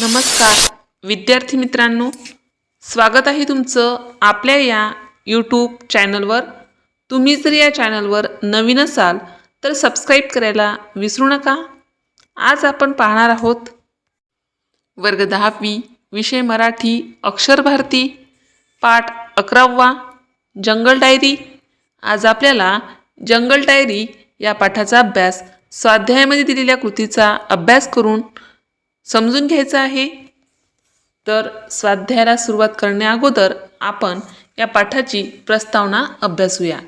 नमस्कार. विद्यार्थी मित्रांनो स्वागत आहे तुमचं आपल्या या यूट्यूब चॅनलवर तुम्ही जर या चॅनलवर नवीन असाल तर सबस्क्राईब करायला विसरू नका. आज आपण पाहणार आहोत वर्ग दहावी विषय मराठी अक्षर भारती पाठ अकरावा जंगल डायरी. आज आपल्याला जंगल डायरी या पाठाचा अभ्यास स्वाध्यायामध्ये दिलेल्या कृतीचा अभ्यास करून समजून घ्यायचं आहे? तर स्वाध्यायाला सुरुवात करण्याअगोदर आपण या पाठाची प्रस्तावना अभ्यासूया.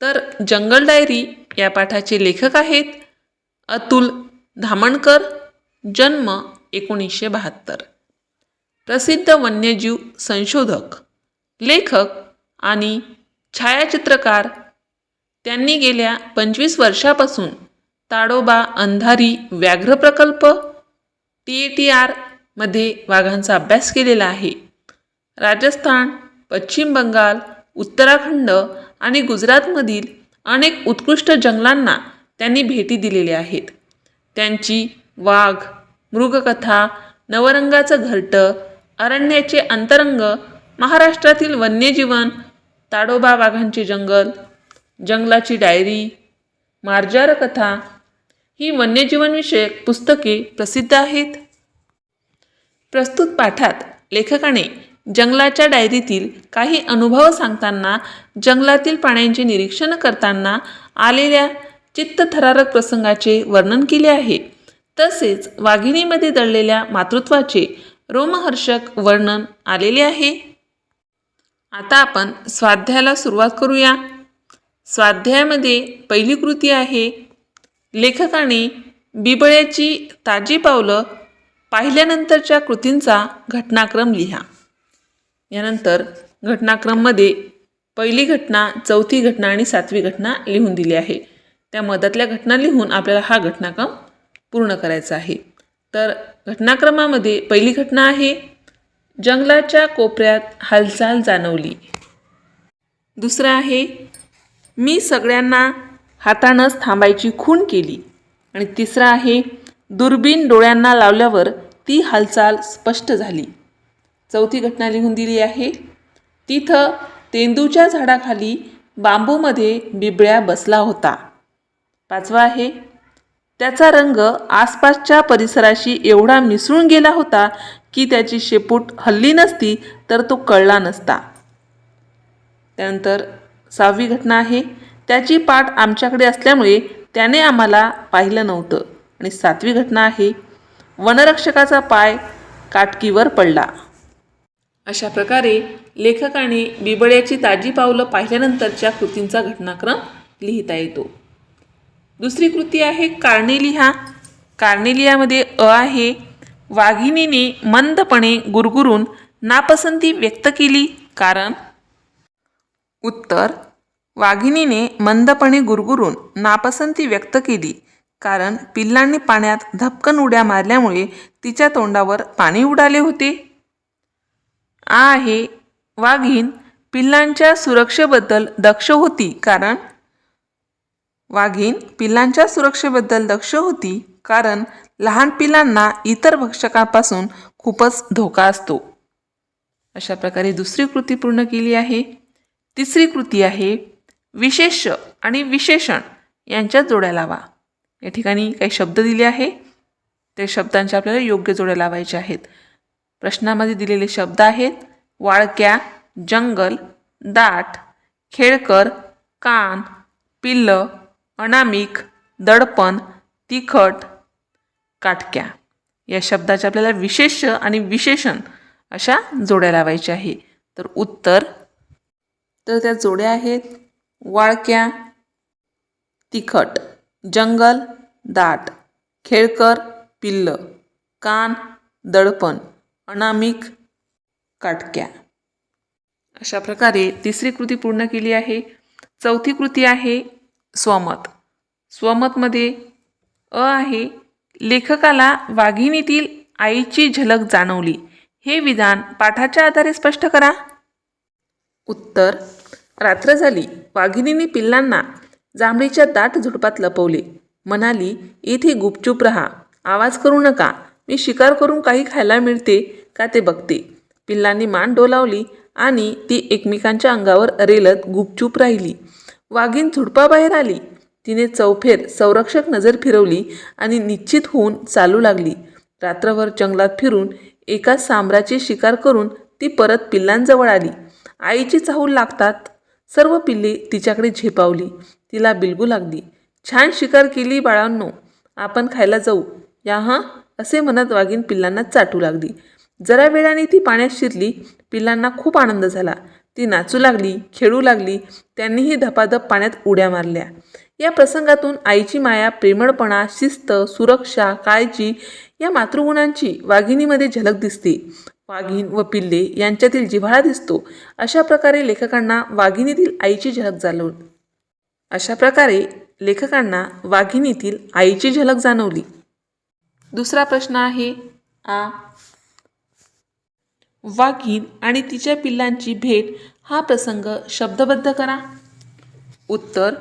तर जंगल डायरी या पाठाचे लेखक आहेत अतुल धामणकर जन्म एकोणीसशे बहात्तर. प्रसिद्ध वन्यजीव संशोधक लेखक आणि छायाचित्रकार. त्यांनी गेल्या पंचवीस वर्षापासून ताडोबा अंधारी व्याघ्र प्रकल्प टी ए टी आरमध्ये वाघांचा अभ्यास केलेला आहे. राजस्थान पश्चिम बंगाल उत्तराखंड आणि गुजरातमधील अनेक उत्कृष्ट जंगलांना त्यांनी भेटी दिलेल्या आहेत. त्यांची वाघ मृगकथा नवरंगाचं घरटं अरण्याचे अंतरंग महाराष्ट्रातील वन्यजीवन ताडोबा वाघांचे जंगल जंगलाची डायरी मार्जार कथा ही वन्यजीवनविषयक पुस्तके प्रसिद्ध आहेत. प्रस्तुत पाठात लेखकाने जंगलाच्या डायरीतील काही अनुभव सांगताना जंगलातील प्राण्यांचे निरीक्षण करताना आलेल्या चित्तथरारक प्रसंगाचे वर्णन केले आहे. तसेच वाघिणीमध्ये दडलेल्या मातृत्वाचे रोमहर्षक वर्णन आलेले आहे. आता आपण स्वाध्यायाला सुरुवात करूया. स्वाध्यायामध्ये पहिली कृती आहे लेखकाने बिबळ्याची ताजी पावलं पाहिल्यानंतरच्या कृतींचा घटनाक्रम लिहा. यानंतर घटनाक्रममध्ये पहिली घटना चौथी घटना आणि सातवी घटना लिहून दिली आहे. त्या मधातल्या घटना लिहून आपल्याला हा घटनाक्रम पूर्ण करायचा आहे. तर घटनाक्रमामध्ये पहिली घटना आहे जंगलाच्या कोपऱ्यात हालचाल जाणवली. दुसरं आहे मी सगळ्यांना हातानंच थांबायची खूण केली. आणि तिसरं आहे दुर्बीण डोळ्यांना लावल्यावर ती हालचाल स्पष्ट झाली. चौथी घटना लिहून दिली आहे तिथं तेंदूच्या झाडाखाली बांबूमध्ये बिबळ्या बसला होता. पाचवा आहे त्याचा रंग आसपासच्या परिसराशी एवढा मिसळून गेला होता की त्याची शेपूट हल्ली नसती तर तो कळला नसता. त्यानंतर सहावी घटना आहे त्याची पाठ आमच्याकडे असल्यामुळे त्याने आम्हाला पाहिलं नव्हतं. आणि सातवी घटना आहे. वनरक्षकाचा पाय काटकीवर पडला. अशा प्रकारे लेखकाने बिबळ्याची ताजी पावलं पाहिल्यानंतरच्या कृतींचा घटनाक्रम लिहिता येतो. दुसरी कृती आहे कार्नेलिहा. कार्नेलियामध्ये अ आहे. वाघिणीने मंदपणे गुरगुरून नापसंती व्यक्त केली. कारण उत्तर वाघिणीने मंदपणे गुरगुरून नापसंती व्यक्त केली. कारण पिल्लांनी पाण्यात धपकन उड्या मारल्यामुळे तिच्या तोंडावर पाणी उडाले होते. आ आहे वाघीण पिल्लांच्या सुरक्षेबद्दल दक्ष होती कारण वाघीण पिल्लांच्या सुरक्षेबद्दल दक्ष होती कारण लहान पिल्लांना इतर भक्षकांपासून खूपच धोका असतो. अशा प्रकारे दुसरी कृती पूर्ण केली आहे. तिसरी कृती आहे विशेष आणि विशेषण यांच्या जोड्या लावा. या ठिकाणी काही शब्द दिले आहे. ते शब्दांच्या आपल्याला योग्य जोड्या लावायच्या आहेत. प्रश्नामध्ये दिलेले शब्द आहेत. वाळक्या जंगल दाट खेळकर कान पिल्ल अनामिक दडपण तिखट काटक्या. या शब्दाच्या आपल्याला विशेष आणि विशेषण अशा जोड्या लावायच्या आहे. तर उत्तर. तर त्या जोड्या आहेत. वाळक्या तिखट जंगल दाट खेळकर पिल्ल कान दडपण अनामिक काटक्या. अशा प्रकारे तिसरी कृती पूर्ण केली आहे. चौथी कृती आहे स्वमत. स्वमतमध्ये अ आहे लेखकाला वाघिणीतील आईची झलक जाणवली. हे विधान पाठाच्या आधारे स्पष्ट करा. उत्तर रात्र झाली. वाघिणीने पिल्लांना जांभळीच्या दाट झुडपात लपवले. म्हणाली इथे गुपचूप रहा. आवाज करू नका. मी शिकार करून काही खायला मिळते का ते बघते. पिल्लांनी मान डोलावली आणि ती एकमेकांच्या अंगावर रेलत गुपचूप राहिली. वाघीण झुडपाबाहेर आली. तिने चौफेर संरक्षक नजर फिरवली आणि निश्चित होऊन चालू लागली. रात्रभर जंगलात फिरून एका सांबराची शिकार करून ती परत पिल्लांजवळ आली. आईची चाहूल लागतात. सर्व पिल्ले तिच्याकडे झेपावली. तिला बिलगू लागली. छान शिकार केली बाळांनो आपण खायला जाऊ. या हां असे म्हणत वाघीण पिल्लांना चाटू लागली. जरा वेळाने ती पाण्यात शिरली. पिल्लांना खूप आनंद झाला. ती नाचू लागली खेळू लागली. त्यांनीही धपाधप पाण्यात उड्या मारल्या. या प्रसंगातून आईची माया प्रेमळपणा शिस्त सुरक्षा काळजी या मातृगुणांची वाघिणीमध्ये झलक दिसते. वाघीण व पिल्ले यांच्यातील जिव्हाळा दिसतो. अशा प्रकारे लेखकांना वाघिणीतील आईची झलक जाणवली. अशा प्रकारे लेखकांना वाघिणीतील आईची झलक जाणवली. दुसरा प्रश्न आहे आ. वाघीण आणि तिच्या पिल्लांची भेट हा प्रसंग शब्दबद्ध करा. उत्तर.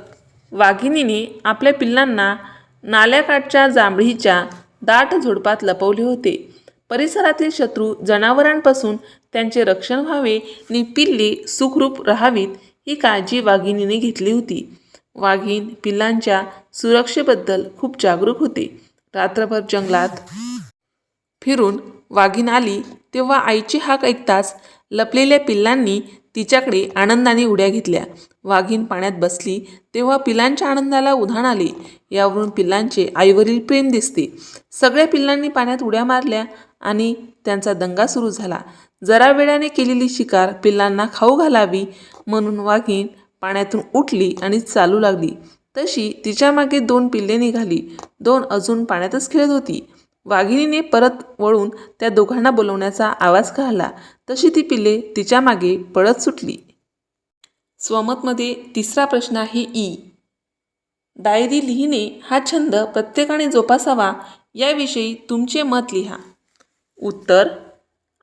वाघिणीने आपल्या पिल्लांना नाल्याकाठच्या जांभळीच्या दाट झुडपात लपवले होते. परिसरातील शत्रू जनावरांपासून त्यांचे रक्षण व्हावे आणि पिल्ले सुखरूप राहावीत ही काळजी वाघिणीने घेतली होती. वाघीण पिल्लांच्या सुरक्षेबद्दल खूप जागरूक होते. रात्रभर जंगलात फिरून वाघीण आली तेव्हा आईची हाक ऐकताच लपलेल्या पिल्लांनी तिच्याकडे आनंदाने उड्या घेतल्या. वाघीण पाण्यात बसली तेव्हा पिल्लांच्या आनंदाला उधाण आले. यावरून पिल्लांचे आईवरील प्रेम दिसते. सगळ्या पिल्लांनी पाण्यात उड्या मारल्या. आणि त्यांचा दंगा सुरू झाला. जरा वेळाने केलेली शिकार पिल्लांना खाऊ घालावी म्हणून वाघीण पाण्यातून उठली आणि चालू लागली. तशी तिच्यामागे दोन पिल्ले निघाली. दोन अजून पाण्यातच खेळत होती. वाघिणीने परत वळून त्या दोघांना बोलवण्याचा आवाज घाला तशी ती पिल्ले तिच्यामागे पळत सुटली. स्वमतमध्ये तिसरा प्रश्न आहे ई. डायरी लिहिणे हा छंद प्रत्येकाने जोपासावा. याविषयी तुमचे मत लिहा. उत्तर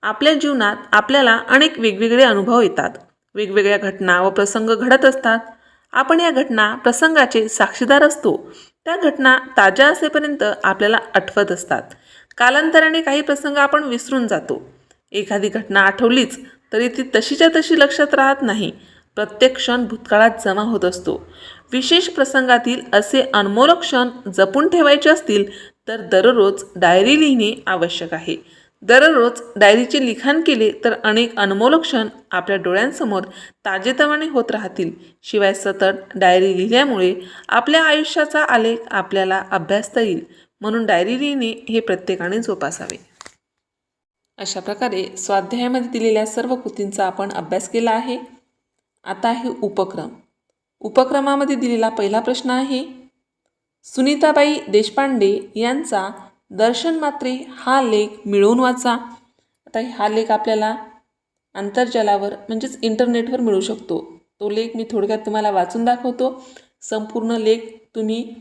आपल्या जीवनात आपल्याला अनेक वेगवेगळे अनुभव येतात. वेगवेगळ्या घटना व प्रसंग घडत असतात. आपण या घटना प्रसंगाचे साक्षीदार असतो. त्या घटना ताज्या असेपर्यंत आपल्याला आठवत असतात. कालांतराने काही प्रसंग आपण विसरून जातो. एखादी घटना आठवलीच तरी ती तशीच्या तशी लक्षात राहत नाही. प्रत्येक क्षण भूतकाळात जमा होत असतो. विशेष प्रसंगातील असे अनमोल क्षण जपून ठेवायचे असतील तर दररोज डायरी लिहिणे आवश्यक आहे. दररोज डायरीचे लिखाण केले तर अनेक अनमोल क्षण आपल्या डोळ्यांसमोर ताजेतवाने होत राहतील. शिवाय सतत डायरी लिहिल्यामुळे आपल्या आयुष्याचा आलेख आपल्याला अभ्यासता येईल. म्हणून डायरी लिहिणे हे प्रत्येकाने जोपासावे. अशा प्रकारे स्वाध्यायामध्ये दिलेल्या सर्व कृतींचा आपण अभ्यास केला आहे. आता आहे उपक्रम. उपक्रमामध्ये दिलेला पहिला प्रश्न आहे सुनीताबाई देशपांडे यांचा दर्शन मात्रे हा लेख मिळवून वाचा. आता हा लेख आपल्याला आंतरजालावर म्हणजेच इंटरनेटवर मिळू शकतो. तो लेख मी थोडक्यात तुम्हाला वाचून दाखवतो. संपूर्ण लेख तुम्ही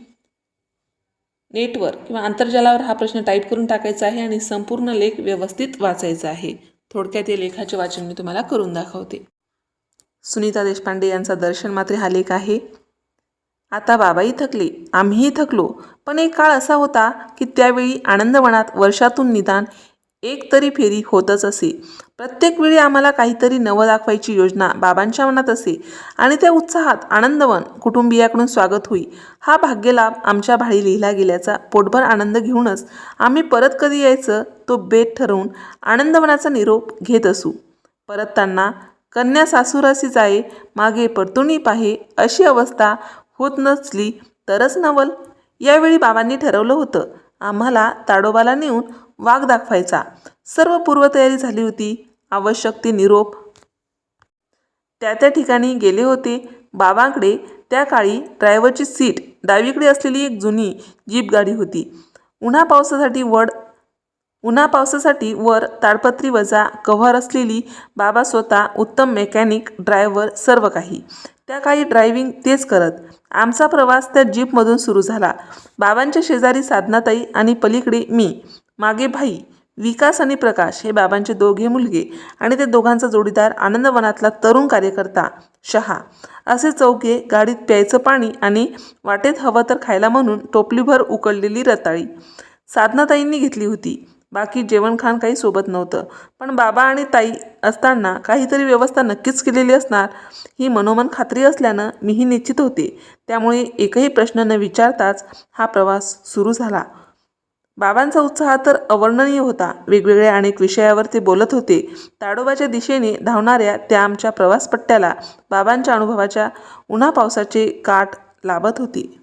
नेटवर किंवा आंतरजालावर हा प्रश्न टाईप करून टाकायचा आहे आणि संपूर्ण लेख व्यवस्थित वाचायचा आहे. थोडक्यात या लेखाचे वाचन मी तुम्हाला करून दाखवते. सुनीता देशपांडे यांचा दर्शन मात्रे हा लेख आहे. आता बाबाही थकले आम्हीही थकलो. पण एक काळ असा होता की त्यावेळी आनंदवनात वर्षातून निदान एक तरी फेरी होतच असे. प्रत्येक वेळी आम्हाला काहीतरी नवं दाखवायची योजना बाबांच्या मनात असे आणि त्या उत्साहात आनंदवन कुटुंबियाकडून स्वागत होई. हा भाग्यलाभ आमच्या भाळी लिहिला गेल्याचा पोटभर आनंद घेऊनच आम्ही परत कधी यायचं तो बेत ठरवून आनंदवनाचा निरोप घेत असू. परतताना कन्या सासुरासी जाये मागे परतुणी पाहे अशी अवस्था होत नसली तरच नवल. यावेळी बाबांनी ठरवलं होतं आम्हाला ताडोबाला नेऊन वाघ दाखवायचा. सर्व पूर्वतयारी झाली होती. आवश्यक ती निरोप. त्या त्या ठिकाणी गेले होते. बाबांकडे त्या काळी ड्रायव्हरची सीट डावीकडे असलेली एक जुनी जीप गाडी होती. उन्हा पावसासाठी वड उन्हा पावसासाठी वर ताडपत्री वजा कव्हर असलेली बाबा स्वतः उत्तम मेकॅनिक ड्रायव्हर सर्व काही त्या काही ड्रायव्हिंग तेच करत. आमचा प्रवास त्या जीपमधून सुरू झाला. बाबांच्या शेजारी साधनाताई आणि पलीकडे मी मागे भाई विकास आणि प्रकाश हे बाबांचे दोघे मुलगे आणि ते दोघांचा जोडीदार आनंदवनातला तरुण कार्यकर्ता शहा. असे चौघे गाडीत प्यायचं पाणी आणि वाटेत हवं तर खायला म्हणून टोपलीभर उकळलेली रताळी साधनाताईंनी घेतली होती. बाकी जेवण खाण काही सोबत नव्हतं. पण बाबा आणि ताई असताना काहीतरी व्यवस्था नक्कीच केलेली असणार ही मनोमन खात्री असल्यानं मीही निश्चित होते. त्यामुळे एकही प्रश्न न विचारताच हा प्रवास सुरू झाला. बाबांचा उत्साह तर अवर्णनीय होता. वेगवेगळ्या अनेक विषयावर ते बोलत होते. ताडोबाच्या दिशेने धावणाऱ्या त्या आमच्या प्रवासपट्ट्याला बाबांच्या अनुभवाच्या उन्हा पावसाचे काठ लाभत होती.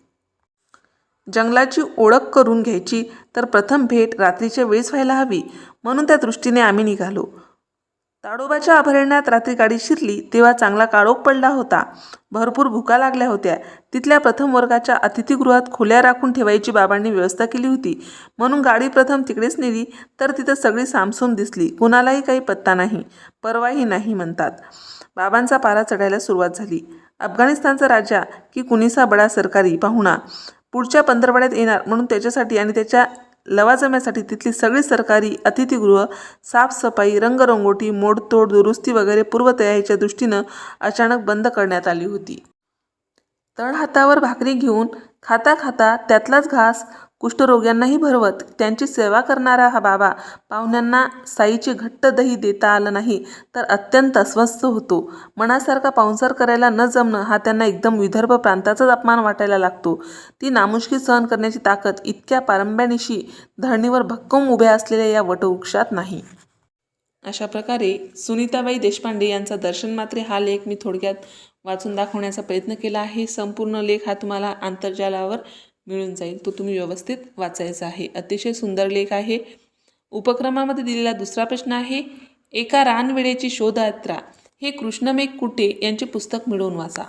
जंगलाची ओळख करून घ्यायची तर प्रथम भेट रात्रीच्या वेळेस व्हायला हवी. म्हणून त्या दृष्टीने आम्ही निघालो. ताडोबाच्या अभयारण्यात रात्री गाडी शिरली तेव्हा चांगला काळोख पडला होता. भरपूर भुका लागल्या होत्या. तिथल्या प्रथम वर्गाच्या अतिथीगृहात खोल्या राखून ठेवायची बाबांनी व्यवस्था केली होती. म्हणून गाडी प्रथम तिकडेच नेली तर तिथं सगळी सामसूम दिसली. कुणालाही काही पत्ता नाही. परवाही नाही म्हणतात. बाबांचा पारा चढायला सुरुवात झाली. अफगाणिस्तानचा राजा की कुणीसा बडा सरकारी पाहुणा. पुढच्या पंधरवड्यात येणार म्हणून त्याच्यासाठी आणि त्याच्या लवाजम्यासाठी तिथली सगळी सरकारी अतिथीगृह साफसफाई रंगरंगोटी मोडतोड दुरुस्ती वगैरे पूर्वतयारीच्या दृष्टीनं अचानक बंद करण्यात आली होती. तळहातावर भाकरी घेऊन खाता खाता त्यातलाच घास कुष्ठरोग्यांनाही भरवत त्यांची सेवा करणारा हा बाबा पाहुण्यांना साईचे घट्ट दही देता आलं नाही तर अत्यंत अस्वस्थ होतो. मनासारखा पाहुणसार करायला न जमणं हा त्यांना एकदम विदर्भ प्रांताचाच अपमान वाटायला लागतो. ती नामुष्की सहन करण्याची ताकद इतक्या पारंब्यानिशी धरणीवर भक्कम उभ्या असलेल्या या वटवृक्षात नाही. अशा प्रकारे सुनीताबाई देशपांडे यांचा दर्शन मात्रे हा लेख मी थोडक्यात वाचून दाखवण्याचा प्रयत्न केला आहे. संपूर्ण लेख हा तुम्हाला आंतरजालावर मिळून जाईल. तो तुम्ही व्यवस्थित वाचायचा आहे. अतिशय सुंदर लेख आहे. उपक्रमामध्ये दिलेला दुसरा प्रश्न आहे एका रानवेळेची शोधयात्रा हे कृष्णमेघ कुटे यांचे पुस्तक मिळवून वाचा.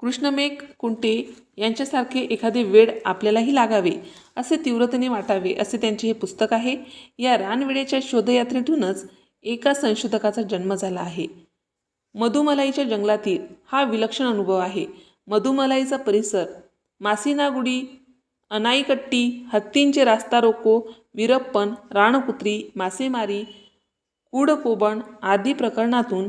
कृष्णमेघ कुंटे यांच्यासारखे एखादे वेड आपल्यालाही लागावे असे तीव्रतेने वाटावे असे त्यांचे हे पुस्तक आहे. या रानवेळेच्या शोधयात्रेतूनच एका संशोधकाचा जन्म झाला आहे. मधुमलाईच्या जंगलातील हा विलक्षण अनुभव आहे. मधुमलाईचा परिसर मासिनागुडी अनाईकट्टी हत्तींचे रास्ता रोको विरप्पन राणकुत्री मासेमारी कूडकोबण आदी प्रकरणातून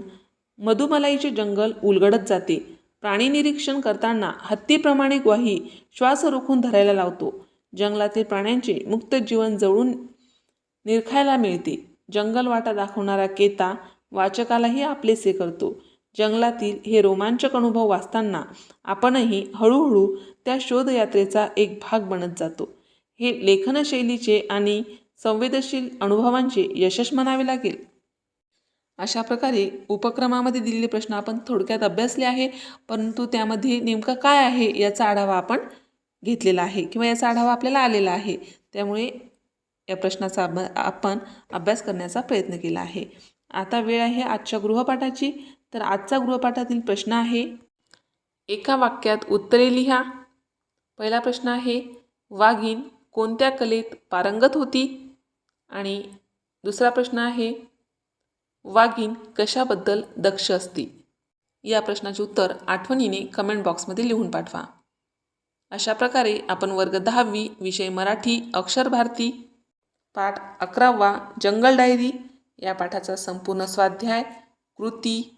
मधुमलाईचे जंगल उलगडत जाते. प्राणी निरीक्षण करताना हत्तीप्रमाणे ग्वाही श्वास रोखून धरायला लावतो. जंगलातील प्राण्यांचे मुक्त जीवन जवळून निरखायला मिळते. जंगल वाटा दाखवणारा केता वाचकालाही आपलेसे करतो. जंगलातील हे रोमांचक अनुभव वाचताना आपणही हळूहळू त्या शोधयात्रेचा एक भाग बनत जातो. हे लेखनशैलीचे आणि संवेदनशील अनुभवांचे यशस्वी म्हणावे लागेल. अशा प्रकारे उपक्रमामध्ये दिलेले प्रश्न आपण थोडक्यात अभ्यासले आहे परंतु त्यामध्ये नेमकं काय आहे याचा आढावा आपण घेतलेला आहे किंवा याचा आढावा आपल्याला आलेला आहे. त्यामुळे या प्रश्नाचा आपण अभ्यास करण्याचा प्रयत्न केला आहे. आता वेळ आहे आजच्या गृहपाठाची. तर आजचा गृहपाठातील प्रश्न आहे एका वाक्यात उत्तरे लिहा. पहिला प्रश्न आहे वाघीण कोणत्या कलेत पारंगत होती? आणि दुसरा प्रश्न आहे वाघीण कशाबद्दल दक्ष असते? या प्रश्नाचे उत्तर आठवणीने कमेंट बॉक्समध्ये लिहून पाठवा. अशा प्रकारे आपण वर्ग दहावी विषय मराठी अक्षर भारती पाठ अकरावा जंगल डायरी या पाठाचा संपूर्ण स्वाध्याय कृती